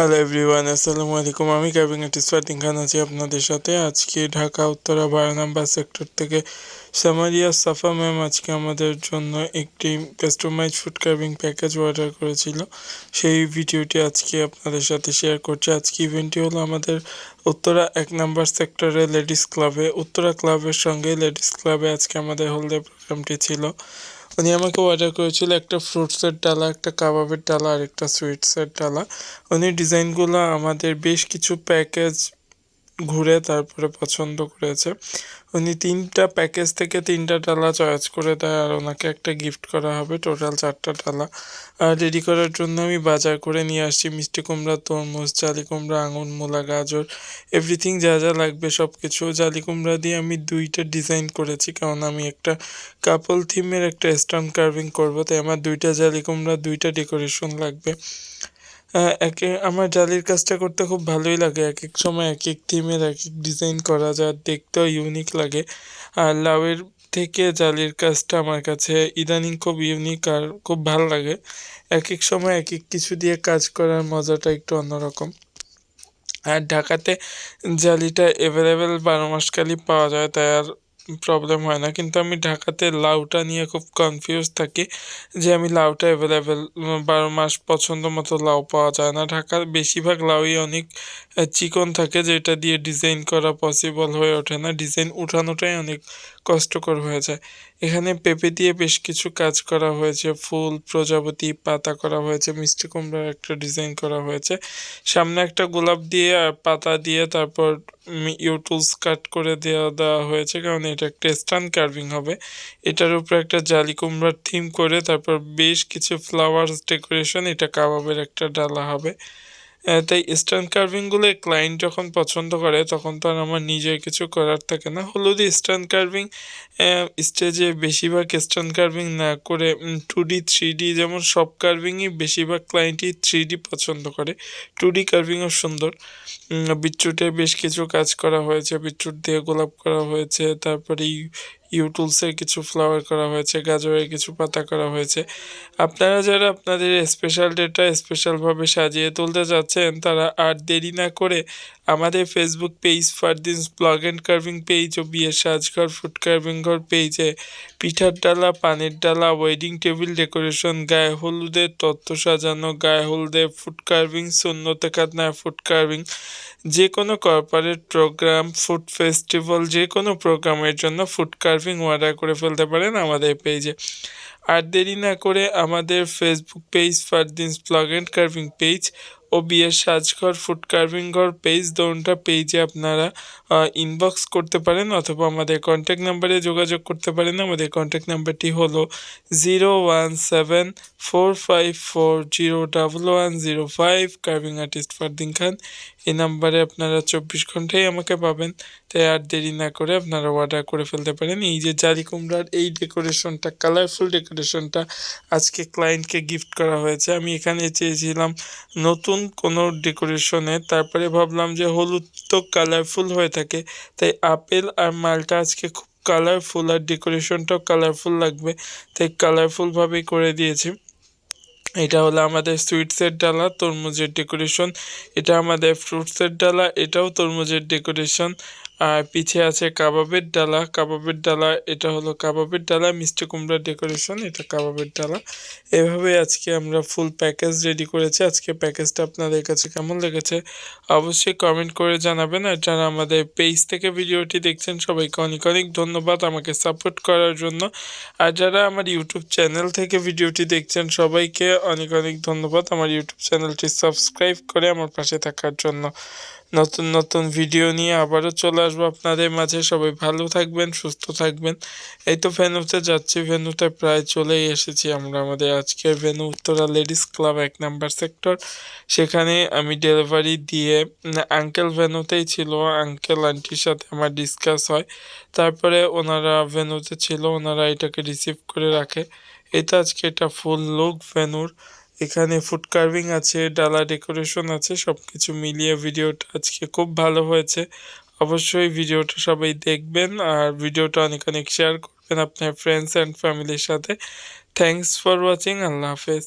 Hello everyone, আসসালামু আলাইকুম। আমি ক্যাবিং ফাতিন খান আছি আপনাদের সাথে। আজকে ঢাকা, উত্তরা বারো নাম্বার সেক্টর থেকে সামারিয়া সাফা ম্যাম আজকে আমাদের জন্য একটি customize food carving package order করেছিল। সেই ভিডিওটি আজকে আপনাদের সাথে শেয়ার করছি। আজকে ইভেন্টটি হলো আমাদের উত্তরা এক নাম্বার সেক্টরে লেডিস ক্লাবে উত্তরা ক্লাবের সঙ্গে লেডিস ক্লাবে আজকে আমাদের হলদে প্রোগ্রামটি ছিল। উনি আমাকে অর্ডার করেছিল একটা ফ্রুটসের ডালা, একটা কাবাবের ডালা আর একটা সুইটসের ডালা। উনি ডিজাইনগুলো আমাদের বেশ কিছু প্যাকেজ ঘুরে তারপরে পছন্দ করেছে। উনি তিনটা প্যাকেজ থেকে তিনটা ডালা চয়েস করে দেয় আর ওনাকে একটা গিফট করা হবে। টোটাল চারটা ডালা। আর রেডি করার জন্য আমি বাজার করে নিয়ে আসছি। মিষ্টি কুমড়া, তরমুজ, জালি কুমড়া, আঙুর, মূলা, গাজর এভরিথিং যা যা লাগবে সব কিছু জালি কুমড়া দিয়ে আমি দুইটা ডিজাইন করেছি। কারণ আমি একটা কাপল থিমের একটা স্টোন কার্ভিং করব। তাই আমার দুইটা জালি কুমড়া, দুইটা ডেকোরেশন লাগবে। একে আমার জালির কাজটা করতে খুব ভালোই লাগে। এক এক সময় এক এক থিমের এক এক ডিজাইন করা যায়, দেখতেও ইউনিক লাগে। আর লাউয়ের থেকে জালির কাজটা আমার কাছে ইদানিং খুব ইউনিক আর খুব ভালো লাগে। এক এক সময় এক এক কিছু দিয়ে কাজ করার মজাটা একটু অন্যরকম। আর ঢাকাতে জালিটা অ্যাভেলেবেল বারো মাসকালই পাওয়া যায়, তাই আর প্রবলেম হয় না। কিন্তু আমি ঢাকাতে লাউটা নিয়ে খুব কনফিউজ থাকি যে আমি লাউটা অ্যাভেলেবেল বারো মাস পছন্দ মতো লাউ পাওয়া যায় না। ঢাকার বেশিরভাগ লাউই অনেক চিকন থাকে, যেটা দিয়ে ডিজাইন করা পসিবল হয়ে ওঠে না। ডিজাইন উঠানোটাই অনেক কষ্টকর হয়ে যায়। এখানে পেঁপে দিয়ে বেশ কিছু কাজ করা হয়েছে। ফুল, প্রজাপতি, পাতা করা হয়েছে, মিষ্টি কুমড়ার একটা ডিজাইন করা হয়েছে। সামনে একটা গোলাপ দিয়ে আর পাতা দিয়ে তারপর ইউটুলস কাট করে দেওয়া দেওয়া হয়েছে, কারণ এটা একটা স্টান কার্ভিং হবে। এটার উপরে একটা জালি কুমড়ার থিম করে তারপর বেশ কিছু ফ্লাওয়ার্স ডেকোরেশন, এটা কাবাবের একটা ডালা হবে। তাই স্টান কার্ভিংগুলো ক্লায়েন্ট যখন পছন্দ করে, তখন তো আর আমার নিজের কিছু করার থাকে না। হলুদ স্টান কার্ভিং স্টেজে বেশিরভাগ স্টান কার্ভিং না করে টু ডি থ্রি ডি যেমন সব কার্ভিংই বেশিরভাগ ক্লায়েন্টই থ্রি ডি পছন্দ করে। টু ডি কার্ভিংও সুন্দর। বিটরুটে বেশ কিছু কাজ করা হয়েছে বিটরুট দিয়ে গোলাপ করা হয়েছে, তারপরে ইউটুলসের কিছু ফ্লাওয়ার করা হয়েছে গাজরের কিছু পাতা করা হয়েছে। আপনারা যারা আপনাদের স্পেশাল ডেটা স্পেশালভাবে সাজিয়ে তুলতে যাচ্ছেন তারা আর দেরি না করে আমাদের Facebook page Fardin's blog and carving page ও বিয়ের সাজঘর ফুড কার্ভিং ঘর পেজে পিঠার ডালা, পানের ডালা ওয়েডিং টেবিল ডেকোরেশন গায়ে হলুদের তত্ত্ব সাজানো, গায়ে হলুদের ফুড কার্ভিং শূন্যতে কাতনায় ফুড কার্ভিং যে কোনো কর্পোরেট প্রোগ্রাম ফুড ফেস্টিভ্যাল যে কোনো প্রোগ্রামের জন্য ফুড কার্ভিং অর্ডার করে ফেলতে পারেন আমাদের পেজে আর দেরি না করে আমাদের Facebook page Fardin's blog and carving page ও বিয়ের সাজঘর ফুড কার্ভিং ঘর পেজ দোনটা পেজে আপনারা ইনবক্স করতে পারেন অথবা আমাদের কন্ট্যাক্ট নাম্বারে যোগাযোগ করতে পারেন। আমাদের কন্ট্যাক্ট নাম্বারটি হলো zero one seven four five four zero double one zero five carving artist Fardin Khan. এই নাম্বারে আপনারা চব্বিশ ঘন্টায় আমাকে পাবেন। তাই আর দেরি না করে আপনারা অর্ডার করে ফেলতে পারেন। এই যে জারি কুমড়ার এই ডেকোরেশনটা কালারফুল ডেকোরেশনটা আজকে ক্লায়েন্টকে গিফট করা হয়েছে। আমি এখানে চেয়েছিলাম নতুন কোনো ডেকোরেশনে, তারপরে ভাবলাম যে হলুদ তো কালারফুল হয়ে থাকে, তাই আপেল আর মালটা আজকে খুব কালারফুল আর ডেকোরেশনটাও কালারফুল লাগবে, তাই কালারফুলভাবেই করে দিয়েছি। এটা হলো আমাদের সুইটসের ডালা, তরমুজের ডেকোরেশন, এটা আমাদের ফ্রুটসের ডালা, এটাও তরমুজের ডেকোরেশন আর পিছে আছে কাবাবের ডালা। কাবাবের ডালা, এটা হলো কাবাবের ডালা, মিষ্টি কুমড়ার ডেকোরেশন এটা কাবাবের ডালা। এভাবে আজকে আমরা ফুল প্যাকেজ রেডি করেছি। আজকে প্যাকেজটা আপনাদের কাছে কেমন লেগেছে অবশ্যই কমেন্ট করে জানাবেন। আর যারা আমাদের পেজ থেকে ভিডিওটি দেখছেন, সবাইকে অনেক অনেক ধন্যবাদ আমাকে সাপোর্ট করার জন্য। আর যারা আমার ইউটিউব চ্যানেল থেকে ভিডিওটি দেখছেন, সবাইকে অনেক অনেক ধন্যবাদ আমার ইউটিউব চ্যানেলটি সাবস্ক্রাইব করে আমার পাশে থাকার জন্য। নতুন নতুন ভিডিও নিয়ে আবারও চলে আসব আপনাদের মাঝে। সবাই ভালো থাকবেন, সুস্থ থাকবেন। এই তো ভেনুতে যাচ্ছি। ভেনুতে প্রায় চলেই এসেছি আমরা আমাদের আজকের ভেনু উত্তরা লেডিস ক্লাব এক নাম্বার সেক্টর। সেখানে আমি ডেলিভারি দিয়ে আঙ্কেল ভেনুতেই ছিল। আঙ্কেল আন্টির সাথে আমার ডিসকাস হয়। তারপরে ওনারা ভেনুতে ছিল। ওনারা এটাকে রিসিভ করে রাখে। এটা আজকে এটা ফুল লুক ভেনুর। এখানে ফুড কার্ভিং আছে, ডালা ডেকোরেশন আছে সব কিছু মিলিয়ে ভিডিওটা আজকে খুব ভালো হয়েছে। অবশ্যই ভিডিওটা সবাই দেখবেন আর ভিডিওটা অনেক অনেক শেয়ার করবেন আপনার ফ্রেন্ডস অ্যান্ড ফ্যামিলির সাথে। থ্যাংকস ফর ওয়াচিং আল্লাহ হাফেজ।